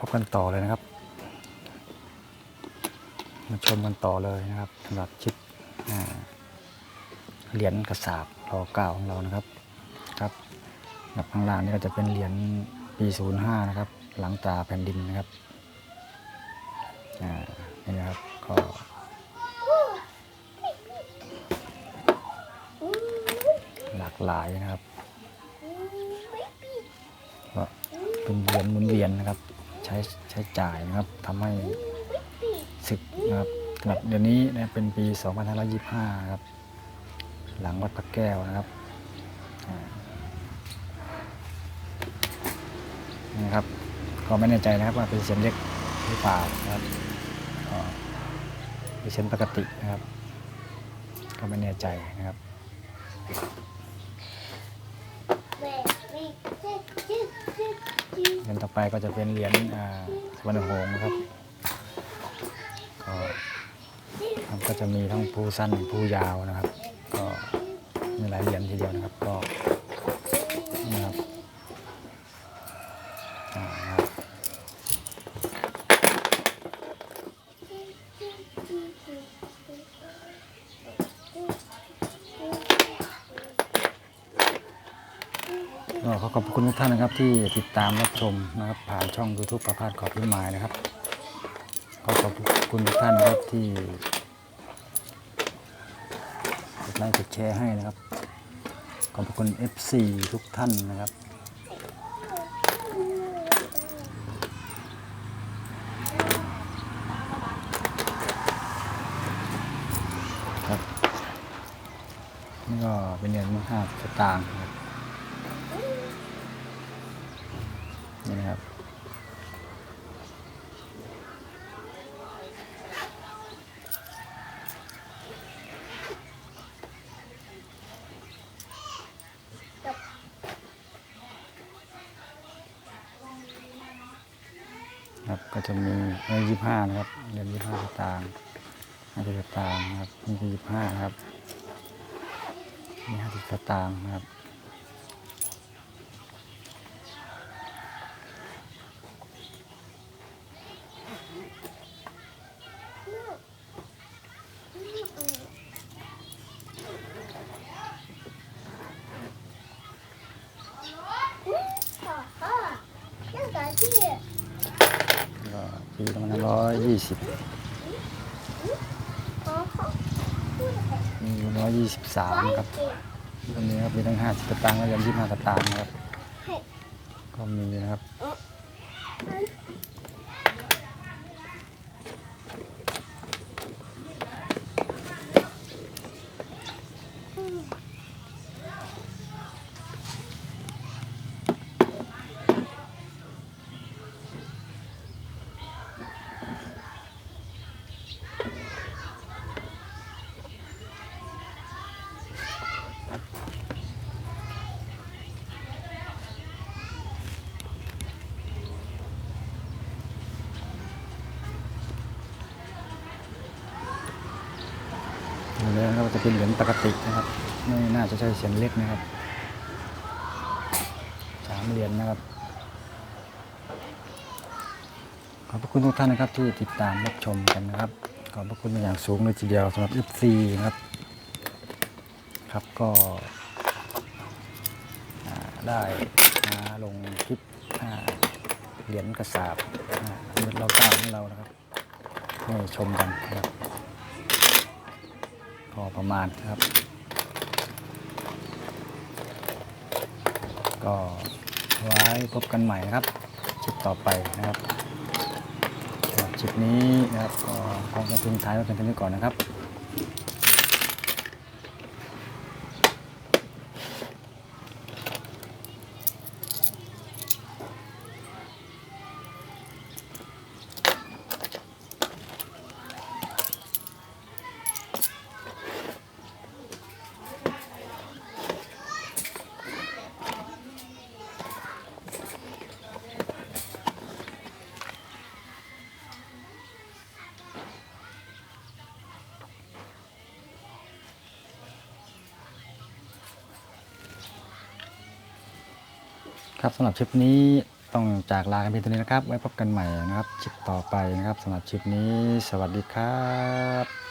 พบกันต่อเลยนะครับ มาชมกันต่อเลยนะครับสำหรับชิปเหรียญกระสาบรอเก้าของเรานะครับครับแบบข้างล่างนี่ก็จะเป็นเหรียญปี05นะครับ หลังตาแผ่นดินนะครับนี่นะครับก็หลากหลายนะครับ เป็นเหรียญหมุนเวียนนะครับ ใช้ใช้จ่ายนะครับทำให้ศึกนะครับสำหรับเดือนนี้นะเป็นปี 2525 ครับ หลังวัดพระแก้วนะครับนะครับ ก็ไม่แน่ใจนะครับว่าเป็นเสียงเล็กหรือเปล่านะครับเป็นเสียงปกตินะครับ ก็ไม่แน่ใจนะครับ เหรียญต่อไปก็จะเป็นเหรียญอ่าสวรรณหงส์นะครับก็ครับก็จะมีทั้งผู้สั้นผู้ยาวนะครับ ก็มีหลายเหรียญทีเดียวนะครับ ก็นี่ครับอ่าครับ ก็ขอขอบคุณทุกท่านนะครับที่ติดตามรับชมนะครับ ผ่านช่อง YouTube ประพาสขอบพิมายนะครับ ขอขอบคุณทุกท่านนะครับที่กดไลค์กดแชร์ให้นะครับ ขอบคุณ FC ทุกท่านนะครับครับนี่ก็เป็นเหรียญมือห้าสตางค์ครับ นี่นะครับ ครับก็จะมีเงินยี่ห้านะครับเหรียญยี่ห้าตางห้าสิบตางครับนี่คือยี่ห้าครับนี่ห้าสิบตางครับ ก็ปีสองพันห้าร้อยยี่สิบมีร้อยยี่สิบสามครับตรงนี้ครับมีทั้งห้าสิบตางค์และยันยี่ห้าตางค์นะครับ ก็มีนะครับ อยู่แล้วนะครับจะเป็นเหรียญปกตินะครับ ไม่น่าจะใช่เสียงเล็กนะครับสามเหรียญนะครับขอบพระคุณทุกท่านนะครับที่ติดตามรับชมกันนะครับ ขอบพระคุณเป็นอย่างสูงเลยทีเดียวสำหรับ FC นะครับ ครับก็ได้มาลงคลิปอ่าเหรียญกระสาบอ่าเงินเราเก้าของเรานะครับให้ชมกันนะครับ พอประมาณครับ ก็ไว้พบกันใหม่นะครับคลิปต่อไปนะครับสำหรับคลิปนี้นะครับก็คงจะทิ้งท้ายไว้เพียงเท่านี้ก่อนนะครับ ครับสำหรับชิปนี้ต้องจากลากันเพียงเท่านี้นะครับ ไว้พบกันใหม่นะครับชิปต่อไปนะครับสำหรับชิปนี้ สวัสดีครับ